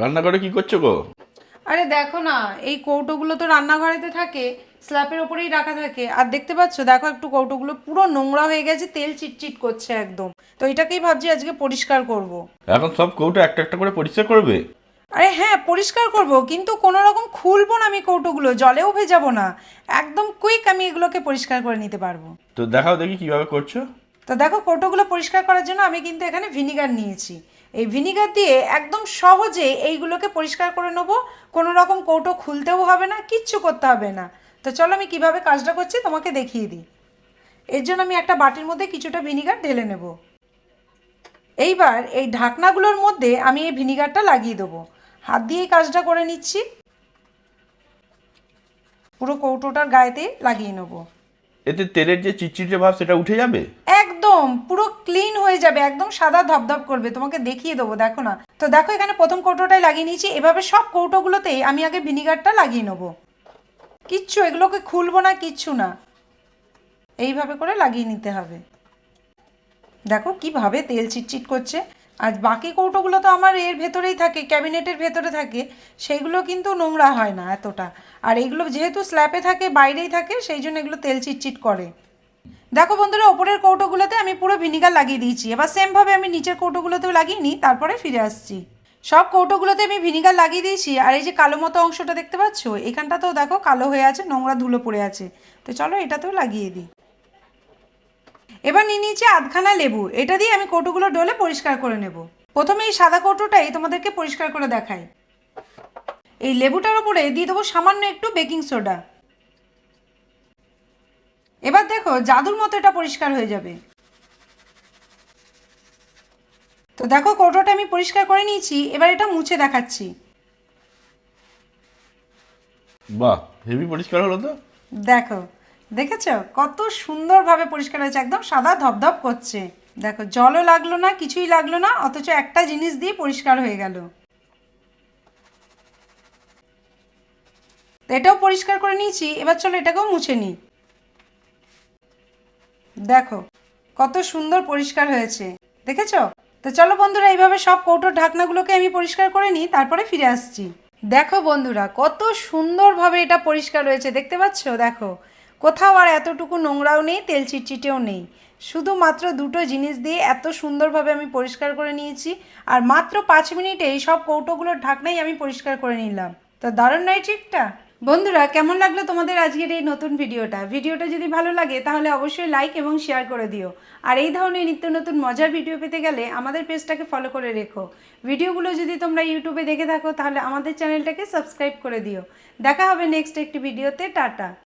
রান্নাঘরে কি করছ গো? আরে দেখো না এই কৌটোগুলো তো রান্নাঘরেতে থাকে স্ল্যাপের ওপরেই রাখা থাকে। আর দেখতে পাচ্ছ দেখো একটু কৌটোগুলো পুরো নোংরা হয়ে গেছে তেল চিটচিট করছে একদম। তো এটাকেই ভাবছি আজকে পরিষ্কার করব। এখন সব কৌটো একটা একটা করে পরিষ্কার করবে? আরে হ্যাঁ পরিষ্কার করব কিন্তু কোনো রকম খুলবো না আমি কৌটোগুলো জলেও ভেজাবো না। একদম কুইক আমি এগুলোকে পরিষ্কার করে নিতে পারব। তো দেখাও দেখি কীভাবে করছ। তো দেখো কৌটোগুলো পরিষ্কার করার জন্য আমি কিন্তু এখানে ভিনিগার নিয়েছি। এই ভিনিগার দিয়ে একদম সহজে এইগুলোকে পরিষ্কার করে নেব। কোনো রকম কৌটো খুলতেও হবে না কিচ্ছু করতে হবে না। তো চলো আমি কীভাবে কাজটা করছি তোমাকে দেখিয়ে দিই। এর জন্য আমি একটা বাটির মধ্যে কিছুটা ভিনিগার ঢেলে নেব। এইবার এই ঢাকনাগুলোর মধ্যে আমি এই ভিনিগারটা লাগিয়ে দেবো। হাত দিয়েই কাজটা করে নিচ্ছি। পুরো কৌটোটার গায়েতে লাগিয়ে নেব। এতে তেলের যে চিটচিটে ভাব সেটা উঠে যাবে? একদম পুরো ক্লিন হয়ে যাবে, একদম সাদা ধপধপ করবে। তোমাকে দেখিয়ে দেবো, দেখো না। তো দেখো, এখানে প্রথম কৌটোটাই লাগিয়ে নিয়েছি। এভাবে সব কৌটোগুলোতেই আমি আগে ভিনিগারটা লাগিয়ে নেব। কিচ্ছু, এগুলোকে খুলবো না, কিচ্ছু না। এইভাবে করে লাগিয়ে নিতে হবে। দেখো, কীভাবে তেল চিটচিট করছে। আর বাকি কৌটোগুলো তো আমার এর ভেতরেই থাকে, ক্যাবিনেটের ভেতরে থাকে। সেইগুলো কিন্তু নোংরা হয় না এতটা। আর এগুলো যেহেতু স্ল্যাপে থাকে, বাইরেই থাকে, সেই জন্য এগুলো তেল চিটচিট করে। দেখো বন্ধুরা, ওপরের কৌটোগুলোতে আমি পুরো ভিনিগার লাগিয়ে দিয়েছি। এবার সেমভাবে আমি নিচের কৌটোগুলোতেও লাগিয়ে নিই, তারপরে ফিরে আসছি। সব কৌটোগুলোতে আমি ভিনিগার লাগিয়ে দিয়েছি, আর এই যে কালো মতো অংশটা দেখতে পাচ্ছ, এখানটাতেও দেখো কালো হয়ে আছে, নোংরা ধুলো পড়ে আছে। তো চলো এটাতেও লাগিয়ে দিই। এবার নিয়ে নিয়েছি আধখানা লেবু, এটা দিয়ে আমি কৌটোগুলো ডলে পরিষ্কার করে নেব। প্রথমে এই সাদা কৌটোটাই তোমাদেরকে পরিষ্কার করে দেখাই। এই লেবুটার উপরে দিয়ে দেবো সামান্য একটু বেকিং সোডা। এবার দেখো জাদুর মতো এটা পরিষ্কার হয়ে যাবে। তো দেখো কৌটোটা আমি পরিষ্কার করে নিয়েছি এবার এটা মুছে দেখাচ্ছি। বাহ হেভি পরিষ্কার হলো তো? দেখো দেখেছ? কত সুন্দরভাবে পরিষ্কার হয়েছে একদম সাদা ধপধপ করছে। দেখো জলও লাগল না কিছুই লাগল না অথচ একটা জিনিস দিয়ে পরিষ্কার হয়ে গেল। এটাও পরিষ্কার করে নিয়েছি এবার চলো এটাকেও মুছে নিই। দেখো, কত সুন্দর পরিষ্কার হয়েছে। দেখেছ? তো চলো বন্ধুরা, এইভাবে সব কৌটোর ঢাকনাগুলোকে আমি পরিষ্কার করে নিই, তারপরে ফিরে আসছি। দেখো বন্ধুরা, কত সুন্দরভাবে এটা পরিষ্কার হয়েছে, দেখতে পাচ্ছ? দেখো, কোথাও আর এতটুকু নোংরাও নেই, তেল চিটচিটেও নেই। শুধুমাত্র দুটো জিনিস দিয়ে এত সুন্দরভাবে আমি পরিষ্কার করে নিয়েছি, আর মাত্র পাঁচ মিনিটে এই সব কৌটোগুলোর ঢাকনাই আমি পরিষ্কার করে নিলাম। তো দারুণ, নয় ঠিকটা? বন্ধুরা, কেমন লাগল তোমাদের আজকের এই নতুন ভিডিওটা? ভিডিওটা যদি ভালো লাগে, তাহলে অবশ্যই লাইক এবং শেয়ার করে দিও। আর এই ধরনের নিত্য নতুন মজার ভিডিও পেতে গেলে আমাদের পেজটাকে ফলো করে রেখো। ভিডিওগুলো যদি তোমরা ইউটিউবে দেখে থাকো, তাহলে আমাদের চ্যানেলটাকে সাবস্ক্রাইব করে দিও। দেখা হবে নেক্সট একটি ভিডিওতে টাটা!